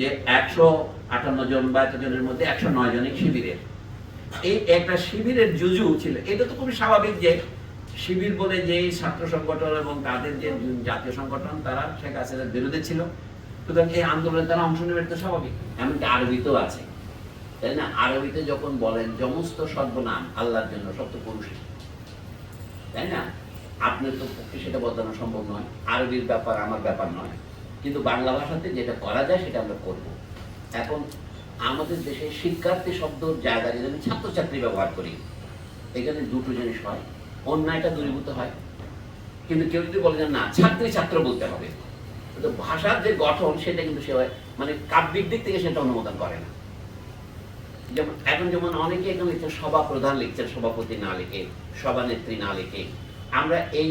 যে একশো আটান্ন জন বা এত জনের মধ্যে একশো নয় জনই শিবিরের। এই একটা শিবিরের জুজু ছিল, এটা তো খুবই স্বাভাবিক যে শিবির বলে যে ছাত্র সংগঠন এবং তাদের যে জাতীয় সংগঠন, তারা শেখ হাসিনার বিরুদ্ধে ছিল। সুতরাং এই আন্দোলনে তারা অংশ নেবে এটা স্বাভাবিক, এমনকি আরবিতেও আছে। তাই না? আরবিতে যখন বলেন, সমস্ত সর্বনাম আল্লাহর জন্য সত্য পুরুষের তাই না? আপনার তো পক্ষে সেটা বদলানো সম্ভব নয়। আরবির ব্যাপার আমার ব্যাপার নয়। কিন্তু বাংলা ভাষাতে যেটা করা যায় সেটা আমরা করব। এখন আমাদের দেশে শিক্ষার্থী শব্দ জায়গা যদি আমি ছাত্রছাত্রী ব্যবহার করি, এখানে দুটো জিনিস হয়, অন্যায়টা দূরীভূত হয়। কিন্তু কেউ যদি বলে যে না ছাত্রী ছাত্র বলতে হবে তো ভাষার যে গঠন সেটা কিন্তু সে মানে কাব্যিক দিক থেকে সেটা অনুমোদন করে না। যেমন এখন যেমন অনেকে এখন লিখছেন, সভা প্রধান লিখছেন, সভাপতি না লিখে সভানেত্রী না লিখে। আমরা এই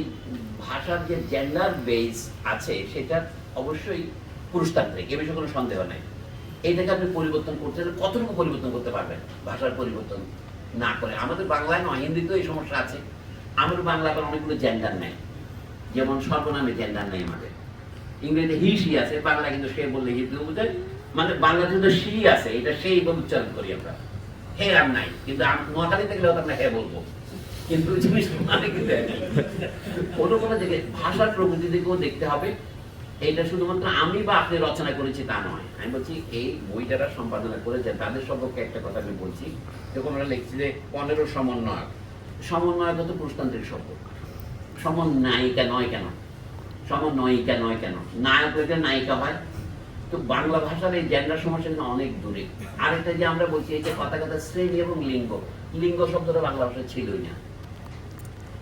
ভাষার যে জেন্ডার বেস আছে সেটা অবশ্যই পুরুষতান্ত্রিক, এ বিষয়ে কোনো সন্দেহ নেই। এইটাকে আপনি পরিবর্তন করতে হলে কতটুকু পরিবর্তন করতে পারবেন? ভাষার পরিবর্তন না করে। আমাদের বাংলায় নয়, হিন্দিতেও এই সমস্যা আছে। আমাদের বাংলা আবার অনেকগুলো জেন্ডার নেই। যেমন সর্বনামে জেন্ডার নেই আমাদের। ইংরেজিতে হি সি আছে বাংলা কিন্তু সে বললে হি তুই বুঝেন মানে বাংলাতে তো সি আছে, এটা সেই বলে উচ্চারণ করি আমরা। হে আর নাই। কিন্তু নোয়াখালীতে গেলে আমরা হে বলব। কিন্তু জিনিসটা মানে কিন্তু কোনো কোনো জায়গায় ভাষার প্রকৃতি দিকেও দেখতে হবে। এটা শুধুমাত্র আমি বা আপনি রচনা করেছি তা নয়। আমি বলছি, এই বই যারা সম্পাদনা করেছে, তাদের সম্পর্কে একটা কথা আমি বলছি। যখন ওরা লিখছে যে পনেরো সমন্বয়ক। সমন্বয়ক তো পুরুষতান্ত্রিক শব্দ। সমন্বয়িকা নয় কেন? সমন্বয়িকা নয় কেন? নায়ক হইতে নায়িকা হয়। তো বাংলা ভাষার এই জেন্ডার সমস্যা অনেক দূরে। আরেকটা যে আমরা বলছি, এই যে কথা কথা শ্রেণি এবং লিঙ্গ। লিঙ্গ শব্দটা বাংলা ভাষায় ছিলই না।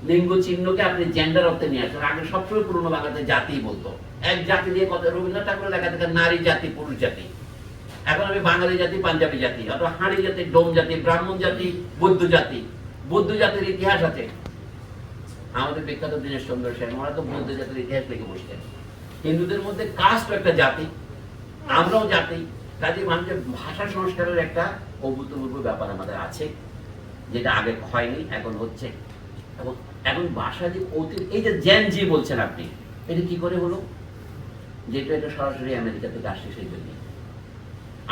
লিঙ্গ চিহ্নকে আপনি জেন্ডার অর্থে নিয়ে আসেন। আগে সবসময় পুরনো বাংলাতে জাতি বলতো। এক জাতি দিয়ে কথা রবীন্দ্রনাথ ঠাকুরের লেখা থেকে নারী জাতি, পুরুষ জাতি। এখন আমি বাঙালি জাতি, পাঞ্জাবি জাতি, অথবা হাঁড়ি জাতি, ডোম জাতি, ব্রাহ্মণ জাতি, বৌদ্ধ জাতি। বৌদ্ধ জাতির ইতিহাস আছে। আমাদের বিখ্যাত দীনেশ চন্দ্র সেন ওরা তো বৌদ্ধ জাতির ইতিহাস লিখে বসতেন। হিন্দুদের মধ্যে কাস্ট একটা জাতি, আমরাও জাতি। কাজে মানুষের ভাষা সংস্কারের একটা অভূতপূর্ব ব্যাপার আমাদের আছে, যেটা আগে হয়নি, এখন হচ্ছে। এবং এখন ভাষা যে অতি এই যে জেন জি বলছেন আপনি, এটা কি করে হলো? যেটা এটা সরাসরি আমেরিকা থেকে আসছে সেই জন্য।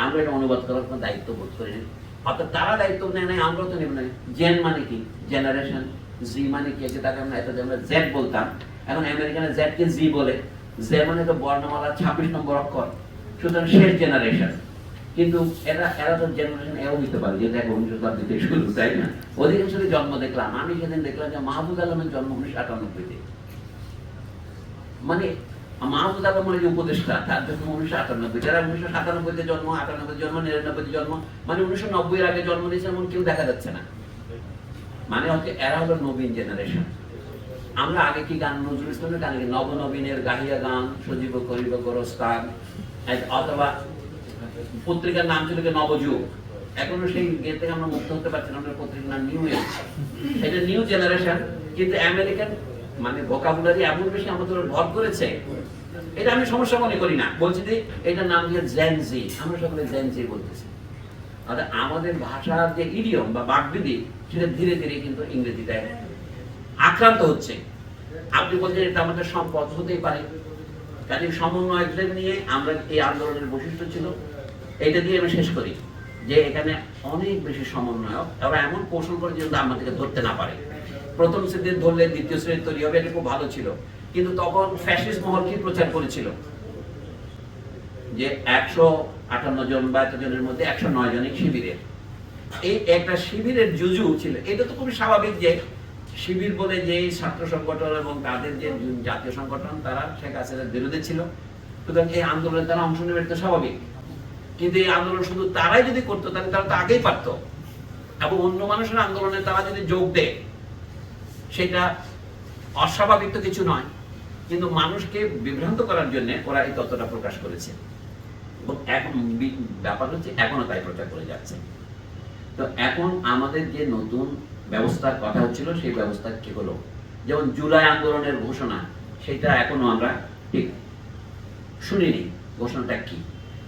আমরা এটা অনুবাদ করার কোনো দায়িত্ব বোধ করি না। অর্থাৎ তারা দায়িত্ব নেয় নাই, আমরাও তো নেব না। জেন মানে কি? জেনারেশন জি মানে কি? আছে তাকে আমরা এত আমরা জেড বলতাম। এখন আমেরিকানে জেড কে জি বলে। জে মানে তো বর্ণমালা ছাব্বিশ নম্বর অক্ষর সুতরাং শেষ জেনারেশন কিন্তু এরা এরা তো জেনারেশন এও হইতে পারে, যে দেখো উনিশশো শতাব্দীতে শুরু, তাই না? অধিকাংশের জন্ম দেখলাম। আমি সেদিন দেখলাম যে মাহবুব আলমের জন্ম উনিশশো আটানব্বইতে। মানে মাহমুদ আলম মানে যে উপদেষ্টা, তার জন্ম উনিশশো আটানব্বই। যারা উনিশশো সাতানব্বইতে জন্ম আটানব্বই জন্ম, নিরানব্বইতে জন্ম মানে উনিশশো নব্বই আগে জন্ম নিয়েছে এমন কেউ দেখা যাচ্ছে না। মানে হচ্ছে এরা হলো নবীন জেনারেশন আমরা আগে কি গান, নজরুল ইসলামের গান নবনবীনের গাহিয়া গান, সজীব করিব গোরস্তান অথবা পত্রিকার নাম ছিল নবযুগ? এখনও সেই ইয়ে থেকে আমরা মুক্ত হতে পারছি আমাদের পত্রিকার নাম নিউ এজ এটা নিউ জেনারেশন কিন্তু আমেরিকান মানে ভোকাবুলারি এমন বেশি আমাদের ভর করেছে। এটা আমি সমস্যা মনে করি না। বলছি যে এটার নাম দিয়ে আমরা সকলে বলতেছি। আমাদের ভাষার যে ইডিয়ম বা বাগবিধি, সেটা ধীরে ধীরে কিন্তু ইংরেজিতে আক্রান্ত হচ্ছে। আপনি বলছেন এটা আমাদের সম্পদ হতেই পারে। কাজে সমন্বয়কদের নিয়ে আমরা এই আন্দোলনের বৈশিষ্ট্য ছিল। এটা দিয়ে আমি শেষ করি যে এখানে অনেক বেশি সমন্বয়ক, তারা এমন কৌশল করে যেন আমাদেরকে ধরতে না পারে। প্রথম শ্রেণির ধরলে দ্বিতীয় শ্রেণির তৈরি হবে, এটা খুব ভালো ছিল। কিন্তু তখন ফ্যাসিস্ট মহল কি প্রচার করেছিল? যে একশো আটান্ন জন বা এত জনের মধ্যে একশো নয় জনই শিবিরের। এই একটা শিবিরের জুজু ছিল। এটা তো খুবই স্বাভাবিক যে শিবির বলে যে ছাত্র সংগঠন এবং তাদের যে জাতীয় সংগঠন, তারা শেখ হাসিনার বিরুদ্ধে ছিল। সুতরাং এই আন্দোলনে তারা অংশ নেবে এটা স্বাভাবিক। কিন্তু এই আন্দোলন শুধু তারাই যদি করতো, তাহলে তারা তো আগেই পারতো। এবং অন্য মানুষের আন্দোলনে তারা যদি যোগ দেয়, সেটা অস্বাভাবিক তো কিছু নয়। কিন্তু মানুষকে বিভ্রান্ত করার জন্য ওরা এই তত্ত্বটা প্রকাশ করেছে। এবং এখন ব্যাপার হচ্ছে এখনও তাই প্রচার করে যাচ্ছে। তো এখন আমাদের যে নতুন ব্যবস্থার কথা হচ্ছিল সেই ব্যবস্থা কি হলো? যেমন জুলাই আন্দোলনের ঘোষণা, সেটা এখনও আমরা ঠিক শুনিনি। ঘোষণাটা কি?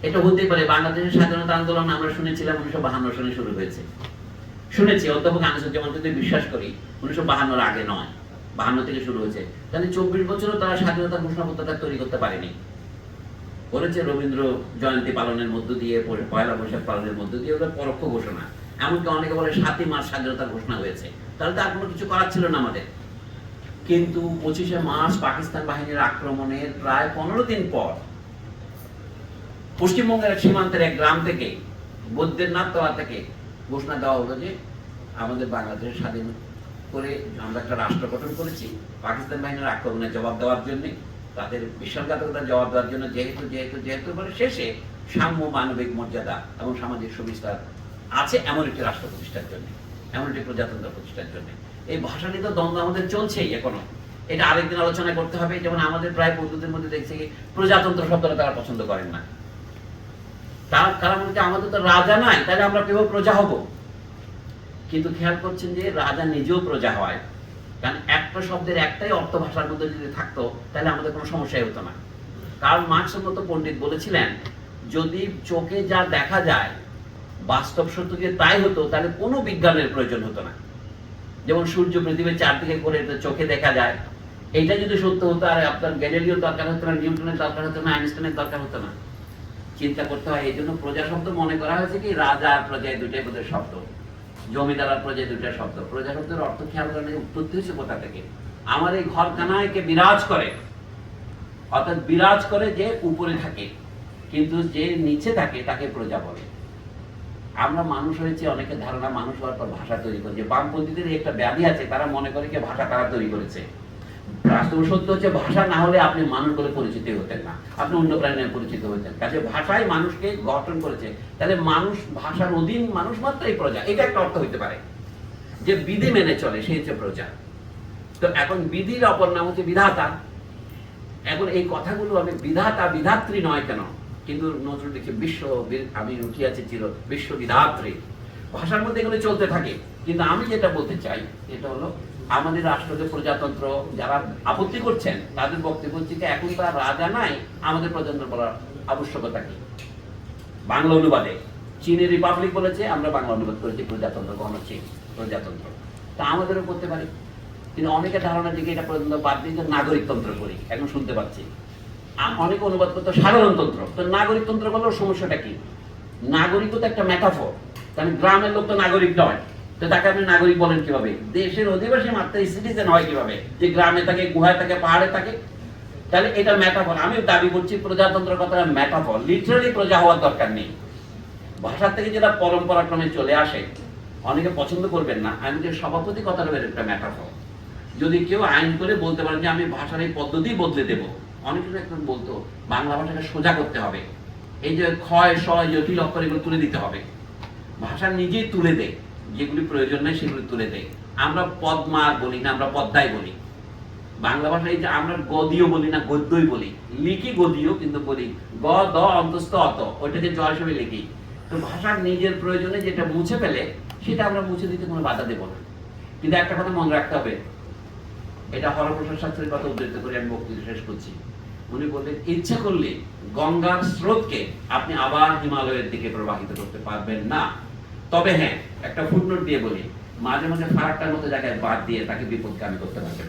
এটা হতেই পারে বাংলাদেশের স্বাধীনতা আন্দোলন আমরা শুনেছিলাম উনিশশো বাহান্ন সালে শুরু হয়েছে। শুনেছি, অধ্যাপক আনিসুজ্জামান যদি বিশ্বাস করি, উনিশশো বাহান্নর আগে নয়, বাহান্ন থেকে শুরু হয়েছে। তাহলে চব্বিশ বছরও তারা স্বাধীনতার ঘোষণাপত্রটা তৈরি করতে পারেনি। করেছে রবীন্দ্র জয়ন্তী পালনের মধ্য দিয়ে পয়- পয়লা বৈশাখ পালনের মধ্য দিয়ে ওটা পরোক্ষ ঘোষণা। এমনকি অনেকে বলে সাতই মার্চ স্বাধীনতার ঘোষণা হয়েছে। তাহলে তো আর কোনো কিছু করার ছিল না আমাদের। কিন্তু পঁচিশে মার্চ পাকিস্তান বাহিনীর আক্রমণের প্রায় পনেরো দিন পর পশ্চিমবঙ্গের সীমান্তের এক গ্রাম থেকে বৈদ্যনাথ তলা থেকে ঘোষণা দেওয়া হলো যে আমাদের বাংলাদেশ স্বাধীন করে আমরা একটা রাষ্ট্র গঠন করেছি। পাকিস্তান বাহিনীর আক্রমণের জবাব দেওয়ার জন্য, তাদের বিশ্বাসঘাতকতার জবাব দেওয়ার জন্য যেহেতু যেহেতু যেহেতু বলে শেষে সাম্য মানবিক মর্যাদা এবং সামাজিক সুবিস্তার আছে এমন একটি রাষ্ট্র প্রতিষ্ঠার জন্য, এমন একটি প্রজাতন্ত্র প্রতিষ্ঠার জন্য। এই ভাষা নিয়ে তো দ্বন্দ্ব আমাদের চলছেই এখনও। এটা আরেকদিন আলোচনা করতে হবে, যেমন আমাদের প্রায় বন্ধুদের মধ্যে দেখছি প্রজাতন্ত্র শব্দটা তারা পছন্দ করেন না। তার কারণ হচ্ছে আমাদের তো রাজা নাই, তাহলে আমরা কেউ প্রজা হব। কিন্তু খেয়াল করছেন যে রাজা নিজেও প্রজা হয়। কারণ একটা শব্দের একটাই অর্থ ভাষার মধ্যে যদি থাকতো, তাহলে আমাদের কোনো সমস্যাই হতো না। কারণ মার্ক্সের মতো পণ্ডিত বলেছিলেন, যদি চোখে যা দেখা যায় বাস্তব সত্য যে তাই হতো, তাহলে কোনো বিজ্ঞানের প্রয়োজন হতো না। যেমন সূর্য পৃথিবীর চারদিকে করে এটা চোখে দেখা যায়, এটা যদি সত্য হতো, আর আপনার গ্যালিলিওর দরকার হতো না, নিউটনের দরকার হতো না, আইনস্টাইনের দরকার হতো না। চিন্তা করতে হয় এই জন্য প্রজা শব্দ মনে করা হয়েছে কি, রাজা আর প্রজা এই দুটাই বোধহয় শব্দ। জমিদার আর প্রজা এই দুটা শব্দ। প্রজা শব্দের অর্থ খেয়াল করেন উৎপত্তি হয়েছে কোথা থেকে? আমার এই ঘরখানায় কে বিরাজ করে, অর্থাৎ বিরাজ করে যে উপরে থাকে, কিন্তু যে নিচে থাকে তাকে প্রজা বলে। আমরা মানুষ হয়েছে, অনেকে ধারণা মানুষ হওয়ার পর ভাষা তৈরি করে যে বামপন্থীদের একটা ব্যাধি আছে, তারা মনে করে যে ভাষা তারা তৈরি করেছে। বাস্তব সত্য হচ্ছে, ভাষা না হলে আপনি মানুষ বলে পরিচিত হতেন না। আপনি অন্য প্রাণীর পরিচিত হতেন। কাজে ভাষাই মানুষকে গঠন করেছে। তাহলে মানুষ, ভাষার অধীন মানুষ মাত্রই প্রজা। এটা একটা অর্থ হইতে পারে। যে বিধি মেনে চলে, সেই হচ্ছে প্রজা। তো এখন বিধির অপর নাম হচ্ছে বিধাতা। এখন এই কথাগুলো আমি বিধাতা, বিধাত্রী নয় কেন? কিন্তু নজরুল লিখে বিশ্ব আমি উঠিয়াছি চির, বিশ্ব বিধাত্রী। ভাষার মধ্যে এগুলো চলতে থাকে। কিন্তু আমি যেটা বলতে চাই এটা হলো আমাদের রাষ্ট্রকে প্রজাতন্ত্র, যারা আপত্তি করছেন, তাদের বক্তব্য হচ্ছে এখন তো আর রাজা নাই, আমাদের প্রজাতন্ত্র বলার আবশ্যকতা কি? বাংলা অনুবাদে। চীনের রিপাবলিক বলেছে, আমরা বাংলা অনুবাদ করেছি, প্রজাতন্ত্র গণ চীন প্রজাতন্ত্র। তা আমাদেরও করতে পারি। কিন্তু অনেকের ধারণা দিকে এটা পর্যন্ত বাদ দিয়ে নাগরিকতন্ত্র করি, এখন শুনতে পাচ্ছি। অনেকে অনুবাদ করতো সাধারণতন্ত্র। তো নাগরিকতন্ত্র করলেও সমস্যাটা কি? নাগরিক তো একটা মেটাফোর কারণ গ্রামের লোক তো নাগরিক নয়। তো তাকে আপনি নাগরিক বলেন কীভাবে? দেশের অধিবাসী মাত্রায় সিটিজেন হয় কীভাবে? যে গ্রামে থাকে, গুহায় থাকে, পাহাড়ে থাকে। তাহলে এটা মেটাফর আমি দাবি করছি প্রজাতন্ত্র কথাটা মেটাফর লিটারালি প্রজা হওয়ার দরকার নেই। ভাষা থেকে যেটা পরম্পরা ক্রমে চলে আসে, অনেকে পছন্দ করবেন না। আমি যে সভাপতি কথাটা একটা মেটাফর যদি কেউ আইন করে বলতে পারেন যে আমি ভাষার এই পদ্ধতি বদলে দেব। অনেকে এখন বলতো, বাংলা ভাষাকে সোজা করতে হবে। এই যে ক্ষয়, সয় জটিল অক্ষর এগুলো তুলে দিতে হবে। ভাষা নিজেই তুলে দেয়। যেগুলি প্রয়োজন নেই সেগুলি তুলে দেয়। আমরা পদ্মার বলি না, আমরা পদ্মায় বলি। বাংলা ভাষায় যে আমরা গদীয় বলি না, গদ্যই বলি। লিখি গদীয় কিন্তু বলি গ, দ, অন্তস্থ, অত। ওইটাকে জয় হিসেবে লিখি। তো ভাষার নিজের প্রয়োজনে যেটা মুছে ফেলে, সেটা আমরা মুছে দিতে কোনো বাধা দেব না। কিন্তু একটা কথা মনে রাখতে হবে এটা হরপ্রসাদ শাস্ত্রীর কথা উদ্ধৃত করে আমি বক্তৃতা শেষ করছি। উনি বললেন, ইচ্ছা করলে গঙ্গার স্রোতকে আপনি আবার হিমালয়ের দিকে প্রবাহিত করতে পারবেন না। তবে হ্যাঁ একটা ফুটনোট দিয়ে বলি। মাঝে মাঝে ফারাকটার মতো জায়গায় বাদ দিয়ে তাকে বিপদগামী করতে পারবেন।